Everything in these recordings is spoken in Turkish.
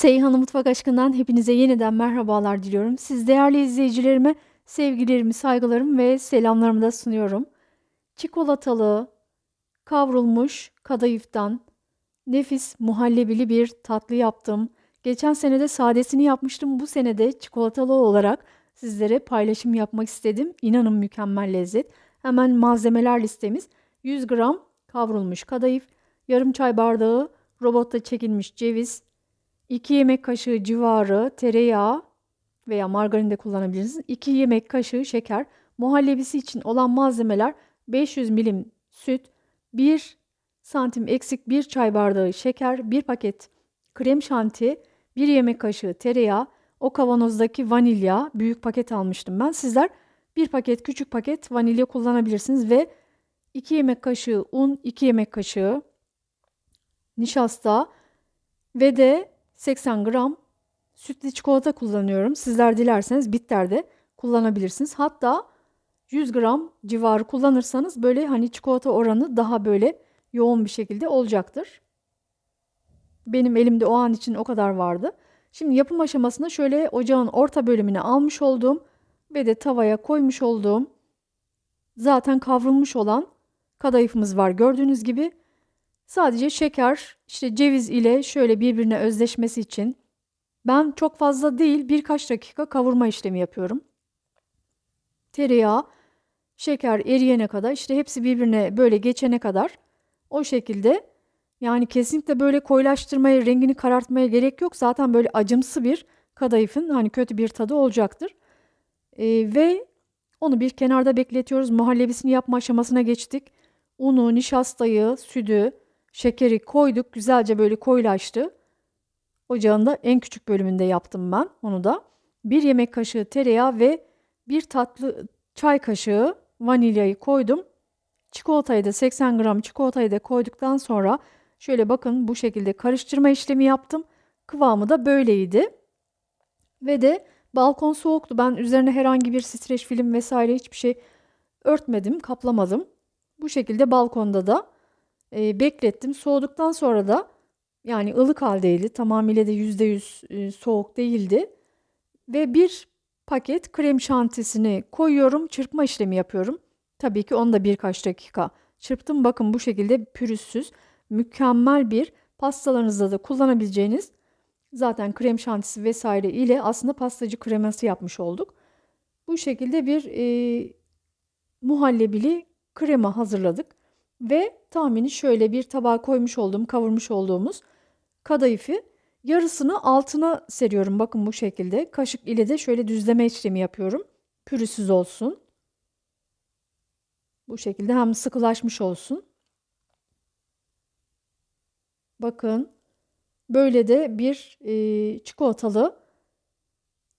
Seyhan'ın Mutfak Aşkı'ndan hepinize yeniden merhabalar diliyorum. Siz değerli izleyicilerime sevgilerimi, saygılarımı ve selamlarımı da sunuyorum. Çikolatalı, kavrulmuş kadayıftan nefis muhallebili bir tatlı yaptım. Geçen sene de sadesini yapmıştım. Bu sene de çikolatalı olarak sizlere paylaşım yapmak istedim. İnanın mükemmel lezzet. Hemen malzemeler listemiz 100 gram kavrulmuş kadayıf, yarım çay bardağı robotta çekilmiş ceviz, 2 yemek kaşığı civarı tereyağı veya margarin de kullanabilirsiniz. 2 yemek kaşığı şeker. Muhallebisi için olan malzemeler 500 milim süt, 1 santim eksik 1 çay bardağı şeker, 1 paket krem şanti, 1 yemek kaşığı tereyağı, o kavanozdaki vanilya büyük paket almıştım ben. Sizler bir paket küçük paket vanilya kullanabilirsiniz ve 2 yemek kaşığı un, 2 yemek kaşığı nişasta ve de 80 gram sütlü çikolata kullanıyorum. Sizler dilerseniz bitter de kullanabilirsiniz. Hatta 100 gram civarı kullanırsanız böyle hani çikolata oranı daha böyle yoğun bir şekilde olacaktır. Benim elimde o an için o kadar vardı. Şimdi yapım aşamasında şöyle ocağın orta bölümüne almış olduğum ve de tavaya koymuş olduğum zaten kavrulmuş olan kadayıfımız var. Gördüğünüz gibi sadece şeker, işte ceviz ile şöyle birbirine özleşmesi için ben çok fazla değil birkaç dakika kavurma işlemi yapıyorum. Tereyağı, şeker eriyene kadar işte hepsi birbirine böyle geçene kadar o şekilde yani kesinlikle böyle koyulaştırmaya, rengini karartmaya gerek yok. Zaten böyle acımsı bir kadayıfın hani kötü bir tadı olacaktır. Ee, ve onu bir kenarda bekletiyoruz. Muhallebisini yapma aşamasına geçtik. Unu, nişastayı, sütü, şekeri koyduk. Güzelce böyle koyulaştı. Ocağın da en küçük bölümünde yaptım ben onu da. Bir yemek kaşığı tereyağı ve bir tatlı çay kaşığı vanilyayı koydum. Çikolatayı da 80 gram çikolatayı da koyduktan sonra şöyle bakın bu şekilde karıştırma işlemi yaptım. Kıvamı da böyleydi. Ve de balkon soğuktu. Ben üzerine herhangi bir streç film vesaire hiçbir şey örtmedim, kaplamadım. Bu şekilde balkonda da e, beklettim. Soğuduktan sonra da yani ılık haldeydi. Tamamıyla da %100 e, soğuk değildi. Ve bir paket krem şantisini koyuyorum. Çırpma işlemi yapıyorum. Tabii ki onu da birkaç dakika çırptım. Bakın bu şekilde pürüzsüz, mükemmel bir pastalarınızda da kullanabileceğiniz zaten krem şantisi vesaire ile aslında pastacı kreması yapmış olduk. Bu şekilde bir e, muhallebili krema hazırladık. Ve tahmini şöyle bir tabağa koymuş olduğum, kavurmuş olduğumuz kadayıfı yarısını altına seriyorum. Bakın bu şekilde. Kaşık ile de şöyle düzleme işlemi yapıyorum. Pürüzsüz olsun. Bu şekilde hem sıkılaşmış olsun. Bakın böyle de bir e, çikolatalı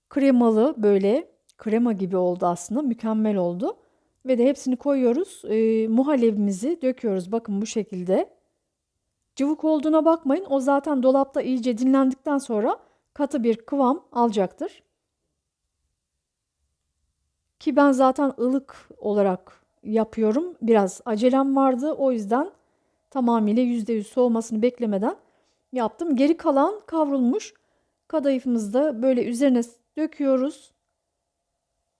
kremalı böyle krema gibi oldu aslında. Mükemmel oldu. Ve de hepsini koyuyoruz. E, muhallebimizi döküyoruz. Bakın bu şekilde. Cıvık olduğuna bakmayın. O zaten dolapta iyice dinlendikten sonra katı bir kıvam alacaktır. Ki ben zaten ılık olarak yapıyorum. Biraz acelem vardı. O yüzden tamamıyla %100 soğumasını beklemeden yaptım. Geri kalan kavrulmuş kadayıfımızı da böyle üzerine döküyoruz.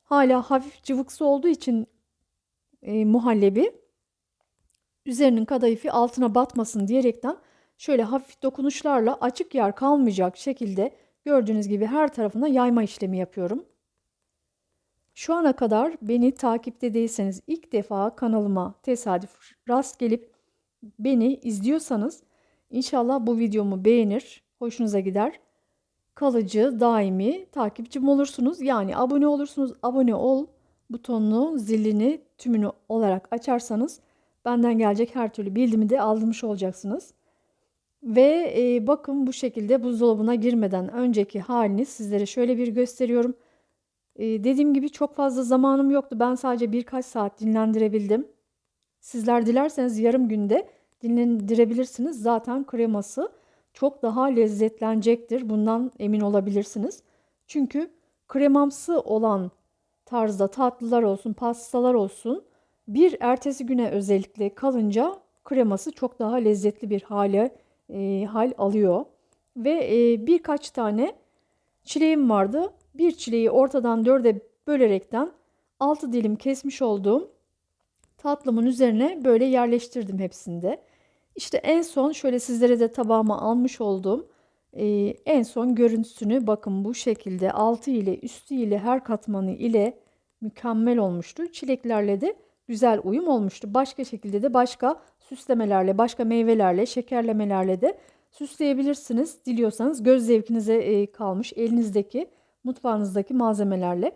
Hala hafif cıvıksı olduğu için e, muhallebi üzerinin kadayıfı altına batmasın diyerekten şöyle hafif dokunuşlarla açık yer kalmayacak şekilde gördüğünüz gibi her tarafına yayma işlemi yapıyorum. Şu ana kadar beni takipte değilseniz ilk defa kanalıma tesadüf rast gelip beni izliyorsanız inşallah bu videomu beğenir, hoşunuza gider. Kalıcı, daimi takipçim olursunuz. Yani abone olursunuz. Abone ol butonunu, zilini tümünü olarak açarsanız benden gelecek her türlü bildirimi de aldırmış olacaksınız. Ve e, bakın bu şekilde buzdolabına girmeden önceki halini sizlere şöyle bir gösteriyorum. E, dediğim gibi çok fazla zamanım yoktu. Ben sadece birkaç saat dinlendirebildim. Sizler dilerseniz yarım günde dinlendirebilirsiniz. Zaten kreması çok daha lezzetlenecektir. Bundan emin olabilirsiniz. Çünkü kremamsı olan tarzda tatlılar olsun, pastalar olsun bir ertesi güne özellikle kalınca kreması çok daha lezzetli bir hale e, hal alıyor. ve e, birkaç tane çileğim vardı. Bir çileği ortadan dörde bölerekten 6 dilim kesmiş olduğum tatlımın üzerine böyle yerleştirdim hepsinde. İşte en son şöyle sizlere de tabağıma almış olduğum e, en son görüntüsünü bakın bu şekilde altı ile üstü ile her katmanı ile mükemmel olmuştu. Çileklerle de güzel uyum olmuştu. Başka şekilde de başka süslemelerle, başka meyvelerle, şekerlemelerle de süsleyebilirsiniz. Diliyorsanız göz zevkinize e, kalmış elinizdeki, mutfağınızdaki malzemelerle.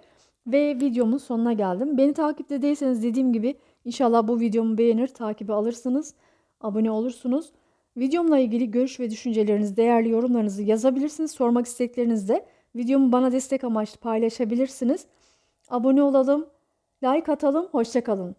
Ve videomun sonuna geldim. Beni takipte değilseniz dediğim gibi inşallah bu videomu beğenir, takibi alırsınız, abone olursunuz. Videomla ilgili görüş ve düşüncelerinizi, değerli yorumlarınızı yazabilirsiniz. Sormak isteklerinizi de videomu bana destek amaçlı paylaşabilirsiniz. Abone olalım, like atalım, hoşçakalın.